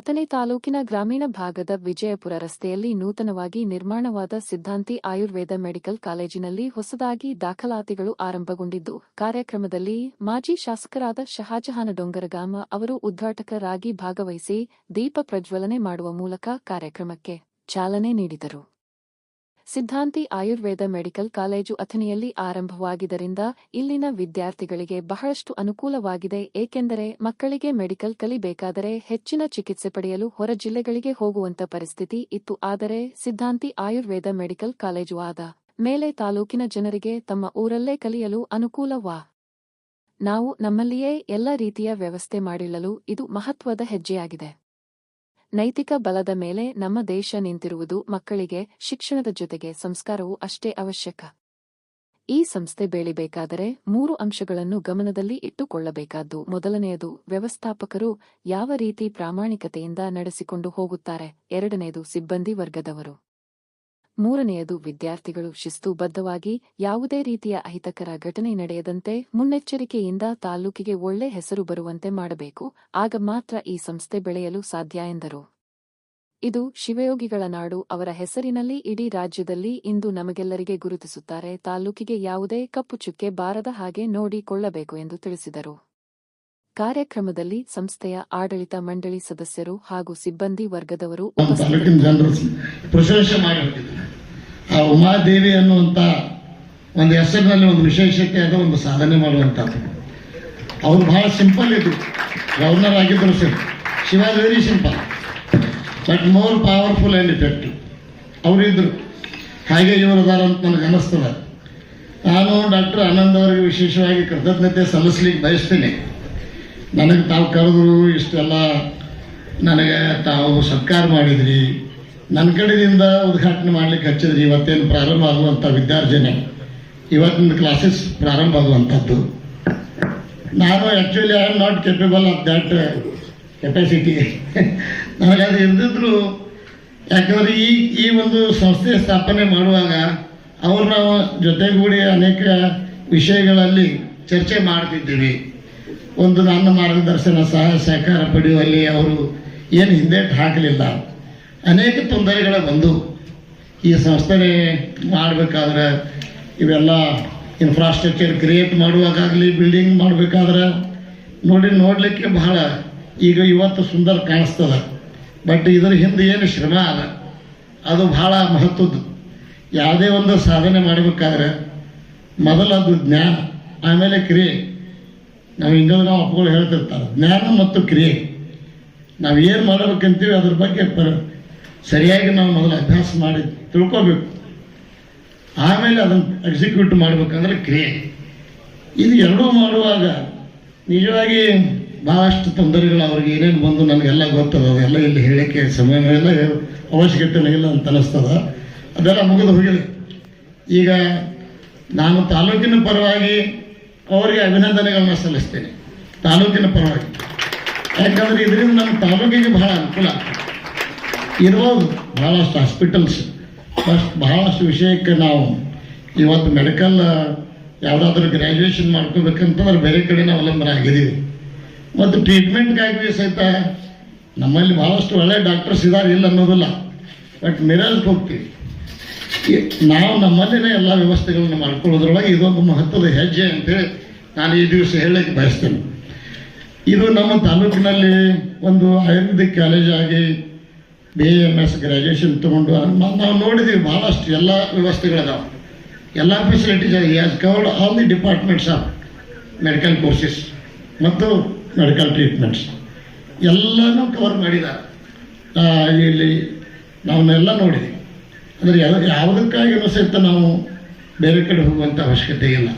ಅಥಣಿ ತಾಲೂಕಿನ ಗ್ರಾಮೀಣ ಭಾಗದ ವಿಜಯಪುರ ರಸ್ತೆಯಲ್ಲಿ ನೂತನವಾಗಿ ನಿರ್ಮಾಣವಾದ ಸಿದ್ಧಾಂತಿ ಆಯುರ್ವೇದ ಮೆಡಿಕಲ್ ಕಾಲೇಜಿನಲ್ಲಿ ಹೊಸದಾಗಿ ದಾಖಲಾತಿಗಳು ಆರಂಭಗೊಂಡಿದ್ದು, ಕಾರ್ಯಕ್ರಮದಲ್ಲಿ ಮಾಜಿ ಶಾಸಕರಾದ ಶಹಾಜಹಾನ ಡೊಂಗರಗಾಮ ಅವರು ಉದ್ಘಾಟಕರಾಗಿ ಭಾಗವಹಿಸಿ ದೀಪ ಪ್ರಜ್ವಲನೆ ಮಾಡುವ ಮೂಲಕ ಕಾರ್ಯಕ್ರಮಕ್ಕೆ ಚಾಲನೆ ನೀಡಿದರು. ಸಿದ್ಧಾಂತಿ ಆಯುರ್ವೇದ ಮೆಡಿಕಲ್ ಕಾಲೇಜು ಅಥಣಿಯಲ್ಲಿ ಆರಂಭವಾಗಿದ್ದರಿಂದ ಇಲ್ಲಿನ ವಿದ್ಯಾರ್ಥಿಗಳಿಗೆ ಬಹಳಷ್ಟು ಅನುಕೂಲವಾಗಿದೆ, ಏಕೆಂದರೆ ಮಕ್ಕಳಿಗೆ ಮೆಡಿಕಲ್ ಕಲಿಬೇಕಾದರೆ ಹೆಚ್ಚಿನ ಚಿಕಿತ್ಸೆ ಪಡೆಯಲು ಹೊರ ಜಿಲ್ಲೆಗಳಿಗೆ ಹೋಗುವಂತ ಪರಿಸ್ಥಿತಿ ಇತ್ತು. ಆದರೆ ಸಿದ್ಧಾಂತಿ ಆಯುರ್ವೇದ ಮೆಡಿಕಲ್ ಕಾಲೇಜು ಆದ ಮೇಲೆ ತಾಲೂಕಿನ ಜನರಿಗೆ ತಮ್ಮ ಊರಲ್ಲೇ ಕಲಿಯಲು ಅನುಕೂಲವಾ? ನಾವು ನಮ್ಮಲ್ಲಿಯೇ ಎಲ್ಲ ರೀತಿಯ ವ್ಯವಸ್ಥೆ ಮಾಡಿಕೊಳ್ಳಲು ಇದು ಮಹತ್ವದ ಹೆಜ್ಜೆಯಾಗಿದೆ. ನೈತಿಕ ಬಲದ ಮೇಲೆ ನಮ್ಮ ದೇಶ ನಿಂತಿರುವುದು ಮಕ್ಕಳಿಗೆ ಶಿಕ್ಷಣದ ಜೊತೆಗೆ ಸಂಸ್ಕಾರವೂ ಅಷ್ಟೇ ಅವಶ್ಯಕ. ಈ ಸಂಸ್ಥೆ ಬೆಳಿಬೇಕಾದರೆ ಮೂರು ಅಂಶಗಳನ್ನು ಗಮನದಲ್ಲಿ ಇಟ್ಟುಕೊಳ್ಳಬೇಕಾದ್ದು ಮೊದಲನೆಯದು ವ್ಯವಸ್ಥಾಪಕರು ಯಾವ ರೀತಿ ಪ್ರಾಮಾಣಿಕತೆಯಿಂದ ನಡೆಸಿಕೊಂಡು ಹೋಗುತ್ತಾರೆ, ಎರಡನೆಯದು ಸಿಬ್ಬಂದಿ ವರ್ಗದವರು. ಮೂರನೆಯದು ವಿದ್ಯಾರ್ಥಿಗಳು ಶಿಸ್ತುಬದ್ಧವಾಗಿ ಯಾವುದೇ ರೀತಿಯ ಅಹಿತಕರ ಘಟನೆ ನಡೆಯದಂತೆ ಮುನ್ನೆಚ್ಚರಿಕೆಯಿಂದ ತಾಲೂಕಿಗೆ ಒಳ್ಳೆ ಹೆಸರು ಬರುವಂತೆ ಮಾಡಬೇಕು. ಆಗ ಮಾತ್ರ ಈ ಸಂಸ್ಥೆ ಬೆಳೆಯಲು ಸಾಧ್ಯ ಎಂದರು. ಇದು ಶಿವಯೋಗಿಗಳ ನಾಡು. ಅವರ ಹೆಸರಿನಲ್ಲಿ ಇಡೀ ರಾಜ್ಯದಲ್ಲಿ ಇಂದು ನಮಗೆಲ್ಲರಿಗೆ ಗುರುತಿಸುತ್ತಾರೆ. ತಾಲೂಕಿಗೆ ಯಾವುದೇ ಕಪ್ಪು ಚುಕ್ಕೆ ಬಾರದ ಹಾಗೆ ನೋಡಿಕೊಳ್ಳಬೇಕು ಎಂದು ತಿಳಿಸಿದರು. ಕಾರ್ಯಕ್ರಮದಲ್ಲಿ ಸಂಸ್ಥೆಯ ಆಡಳಿತ ಮಂಡಳಿ ಸದಸ್ಯರು ಹಾಗೂ ಸಿಬ್ಬಂದಿ ವರ್ಗದವರು ಉಪಸ್ಥಿತರಿದ್ದರು. ಆ ಉಮಾದೇವಿ ಅನ್ನುವಂಥ ಒಂದು ಹೆಸರಿನಲ್ಲಿ ಒಂದು ವಿಶೇಷತೆ ಆದ ಒಂದು ಸಾಧನೆ ಮಾಡುವಂಥದ್ದು. ಅವ್ರು ಬಹಳ ಸಿಂಪಲ್ ಇದ್ರು ಗವರ್ನರ್ ಆಗಿದ್ದರು sir. Shivadevi very simple. But more powerful and effective ಅವರಿದ್ದರು ಹಾಗೆ ಇವರು ಅದಾರ ಅಂತ ನನಗೆ ಅನ್ನಿಸ್ತದೆ. ನಾನು ಡಾಕ್ಟರ್ ಆನಂದ್ ಅವರಿಗೆ ವಿಶೇಷವಾಗಿ ಕೃತಜ್ಞತೆ ಸಲ್ಲಿಸ್ಲಿಕ್ಕೆ ಬಯಸ್ತೀನಿ. ನನಗೆ ತಾವು ಕರೆದ್ರು ಇಷ್ಟೆಲ್ಲ ನನಗೆ ತಾವು ಸತ್ಕಾರ ಮಾಡಿದ್ರಿ. ನನ್ನ ಕಡೆಯಿಂದ ಉದ್ಘಾಟನೆ ಮಾಡ್ಲಿಕ್ಕೆ ಹಚ್ಚಿದ್ರಿ ಇವತ್ತೇನು ಪ್ರಾರಂಭ ಆಗುವಂಥ ವಿದ್ಯಾರ್ಜನೆ. ಇವತ್ತಿನ ಕ್ಲಾಸಸ್ ಪ್ರಾರಂಭ ಆಗುವಂಥದ್ದು. ನಾನು actually I am not capable of that capacity ನನಗೆ ಅದು ಇರ್ದಿದ್ರು ಯಾಕಂದರೆ ಈ ಈ ಒಂದು ಸಂಸ್ಥೆ ಸ್ಥಾಪನೆ ಮಾಡುವಾಗ ಅವ್ರು ನಾವು ಜೊತೆಗೂಡಿ ಅನೇಕ ವಿಷಯಗಳಲ್ಲಿ ಚರ್ಚೆ ಮಾಡ್ತಿದ್ದೀವಿ. ಒಂದು ನನ್ನ ಮಾರ್ಗದರ್ಶನ ಸಹ ಸಹಕಾರ ಪಡೆಯುವಲ್ಲಿ ಅವರು ಏನು ಹಿಂದೇಟು ಹಾಕಲಿಲ್ಲ. ಅನೇಕ ತೊಂದರೆಗಳು ಬಂದವು ಈ ಸಂಸ್ಥೆ ಮಾಡಬೇಕಾದ್ರೆ ಇವೆಲ್ಲ ಇನ್ಫ್ರಾಸ್ಟ್ರಕ್ಚರ್ ಕ್ರಿಯೇಟ್ ಮಾಡುವಾಗಲಿ ಬಿಲ್ಡಿಂಗ್ ಮಾಡಬೇಕಾದ್ರೆ ನೋಡಿ, ನೋಡಲಿಕ್ಕೆ ಬಹಳ ಈಗ ಇವತ್ತು ಸುಂದರ ಕಾಣಿಸ್ತದೆ. ಬಟ್ ಇದ್ರ ಹಿಂದೆ ಏನು ಶ್ರಮ ಅದ ಅದು ಬಹಳ ಮಹತ್ವದ್ದು. ಯಾವುದೇ ಒಂದು ಸಾಧನೆ ಮಾಡಬೇಕಾದ್ರೆ ಮೊದಲು ಅದು ಜ್ಞಾನ, ಆಮೇಲೆ ಕ್ರಿಯೆ. ನಾವು ಇಂಗ್ಲೀಷ್ ನಾವು ಅಪ್ಪಗಳು ಹೇಳ್ತಿರ್ತಾರೆ, ಜ್ಞಾನ ಮತ್ತು ಕ್ರಿಯೆ. ನಾವು ಏನು ಮಾಡಬೇಕಂತೀವಿ ಅದ್ರ ಬಗ್ಗೆ ಪರ ಸರಿಯಾಗಿ ನಾವು ಮೊದಲು ಅಭ್ಯಾಸ ಮಾಡಿ ತಿಳ್ಕೋಬೇಕು. ಆಮೇಲೆ ಅದನ್ನು ಎಕ್ಸಿಕ್ಯೂಟ್ ಮಾಡಬೇಕಂದ್ರೆ ಕ್ರಿಯೆ. ಇದು ಎರಡೂ ಮಾಡುವಾಗ ನಿಜವಾಗಿ ಭಾಳಷ್ಟು ತೊಂದರೆಗಳು ಅವ್ರಿಗೆ ಏನೇನು ಬಂದು ನನಗೆಲ್ಲ ಗೊತ್ತದ, ಅದೆಲ್ಲ ಇಲ್ಲಿ ಹೇಳಕ್ಕೆ ಸಮಯವೆಲ್ಲ ಅವಶ್ಯಕತೆ ಇಲ್ಲ ಅಂತ ಅನ್ನಿಸ್ತದ ಅದೆಲ್ಲ ಮುಗಿದು ಹೋಗಿದೆ. ಈಗ ನಾನು ತಾಲೂಕಿನ ಪರವಾಗಿ ಅವರಿಗೆ ಅಭಿನಂದನೆಗಳನ್ನ ಸಲ್ಲಿಸ್ತೇನೆ. ತಾಲೂಕಿನ ಪರವಾಗಿ. ಯಾಕಂದರೆ ಇದರಿಂದ ನಮ್ಮ ತಾಲೂಕಿಗೆ ಬಹಳ ಅನುಕೂಲ ಆಗ್ತದೆ. ಇರ್ಬೋದು ಭಾಳಷ್ಟು ಹಾಸ್ಪಿಟಲ್ಸ್ ಫಸ್ಟ್ ಬಹಳಷ್ಟು ವಿಷಯಕ್ಕೆ ನಾವು ಇವತ್ತು ಮೆಡಿಕಲ್ ಯಾವುದಾದ್ರೂ ಗ್ರ್ಯಾಜುಯೇಷನ್ ಮಾಡ್ಕೋಬೇಕಂತಂದ್ರೆ ಬೇರೆ ಕಡೆ ನಾವು ಅವಲಂಬನೆ ಆಗಿದ್ದೀವಿ. ಮತ್ತು ಟ್ರೀಟ್ಮೆಂಟ್ಗಾಗಿ ಸಹಿತ ನಮ್ಮಲ್ಲಿ ಭಾಳಷ್ಟು ಒಳ್ಳೆ ಡಾಕ್ಟರ್ಸ್ ಇದ್ದಾರೆ ಇಲ್ಲ ಅನ್ನೋದಿಲ್ಲ. ಬಟ್ ಮಿರಲ್ಗೆ ಹೋಗ್ತೀವಿ. ನಾವು ನಮ್ಮಲ್ಲಿನೇ ಎಲ್ಲ ವ್ಯವಸ್ಥೆಗಳನ್ನು ಮಾಡ್ಕೊಳ್ಳೋದ್ರೊಳಗೆ ಇದೊಂದು ಮಹತ್ವದ ಹೆಜ್ಜೆ ಅಂತೇಳಿ ನಾನು ಈ ದಿವಸ ಹೇಳಕ್ಕೆ ಬಯಸ್ತೇನೆ. ಇದು ನಮ್ಮ ತಾಲೂಕಿನಲ್ಲಿ ಒಂದು ayurvedic college B M S graduation ತೊಗೊಂಡು ನಾವು ನೋಡಿದ್ದೀವಿ ಭಾಳಷ್ಟು ಎಲ್ಲ ವ್ಯವಸ್ಥೆಗಳಿದಾವೆ. ಎಲ್ಲ facilities has covered all the departments of medical courses ಮತ್ತು ಮೆಡಿಕಲ್ ಟ್ರೀಟ್ಮೆಂಟ್ಸ್ ಎಲ್ಲನೂ ಕವರ್ ಮಾಡಿದ್ದಾರೆ ಇಲ್ಲಿ ನಾವನ್ನೆಲ್ಲ ನೋಡಿದ್ದೀವಿ ಅಂದರೆ ಯಾವ ಯಾವುದಕ್ಕಾಗಿಯೂ ಸಹಿತ ನಾವು ಬೇರೆ ಕಡೆ ಹೋಗುವಂಥ ಅವಶ್ಯಕತೆ ಇಲ್ಲ.